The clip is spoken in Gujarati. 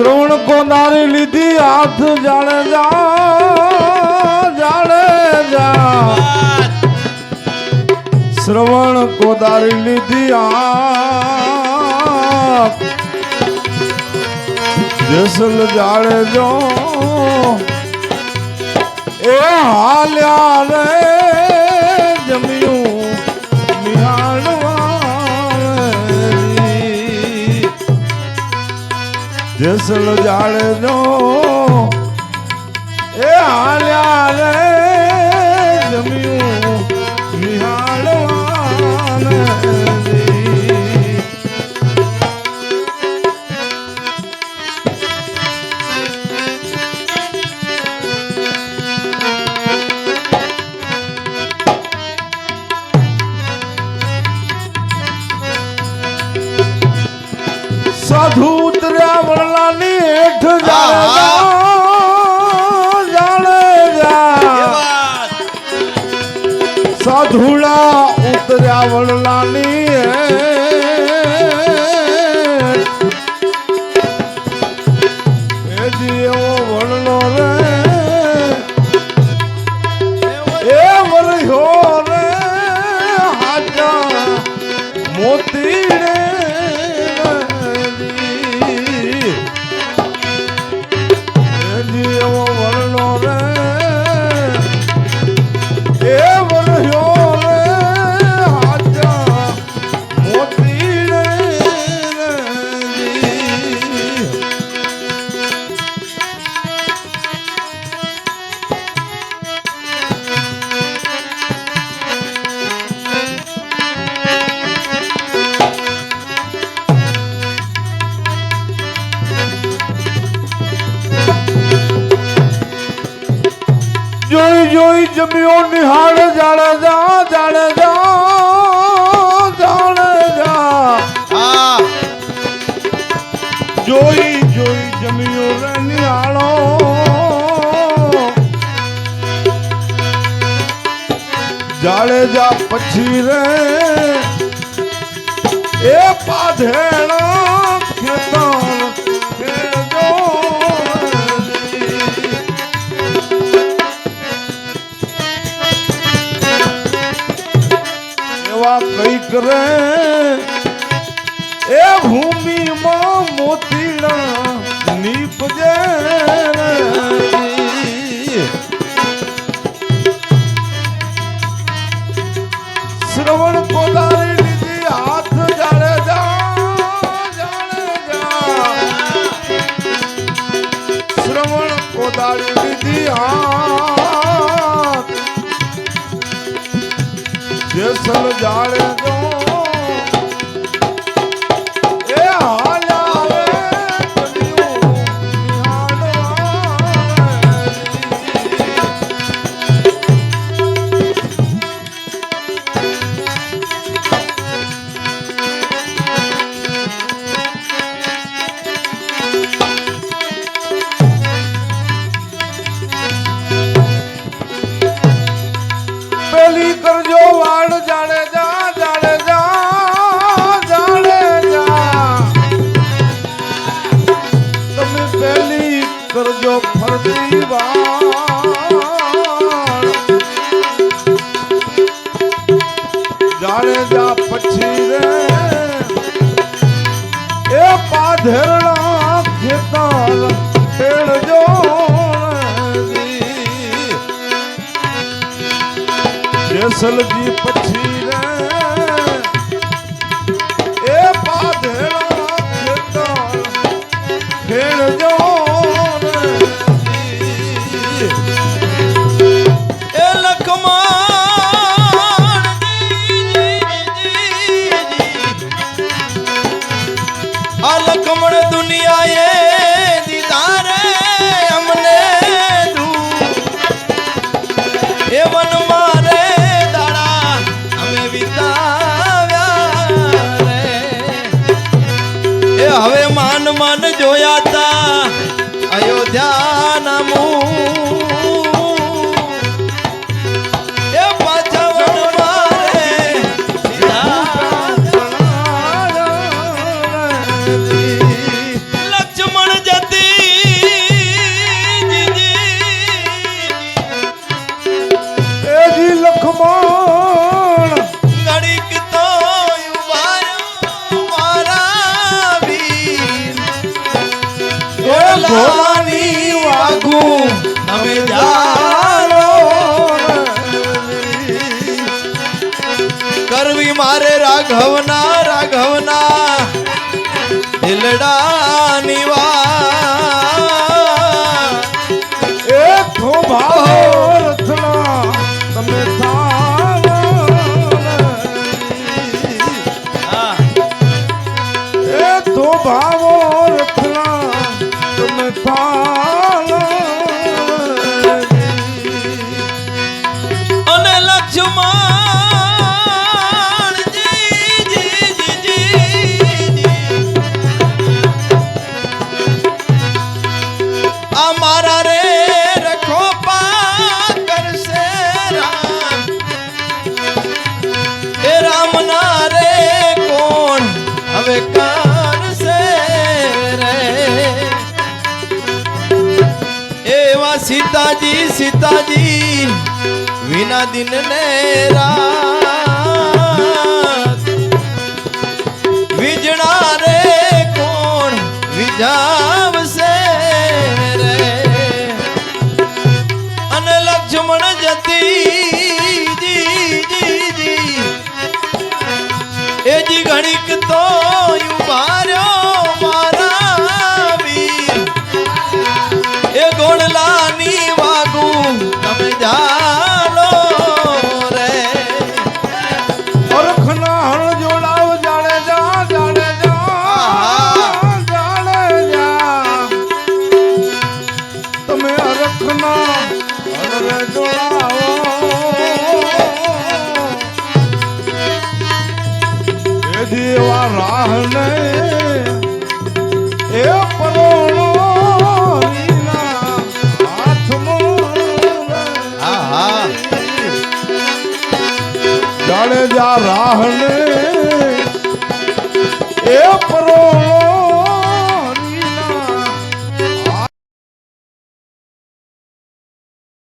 શ્રવણ કોનારી લીધી હાથ, જાણે જા જાણે જા. શ્રવણ કોદારી લીધી હાથ. જેસલ જાણે જો. એ હાલ્યા જેસલ જાણે જો એ હાલ્યા રે જમ્યું વડલાની હેઠ સાધુડા ઉતર્યા વડલાની મોતી જમ્યો નિહાળ જાણે જા જાણે જા જાણે જા. જોઈ જોઈ જમ્યો રે નિહાળો. જાણે જા પછી રે એ પાધેણા ખેતર એવા કંઈક રે એ ભૂમિમાં મોતીડા નીપજે. શ્રવણ કોદારી લીધી હાથ જાણે શ્રવણ કોદારી લીધી હાથ. જેસલ જાણે કરજો ફરતી જાણે જા પછી રે. એ પાધેરણા ખેતાલ ખેડજો જી. જેસલજી પછી રે. ખેડજો હવે માન માન જોયા તા અયોધ્યા નામું એ પાછા ભોની વાગું. અમે જારો કરવી મારે રાઘવના રાઘવના. દિલડાની વા એ ભોભાઓ ભાવ સીતાજી સીતાજી વિના દિન ને રા જા રાહને એ પરો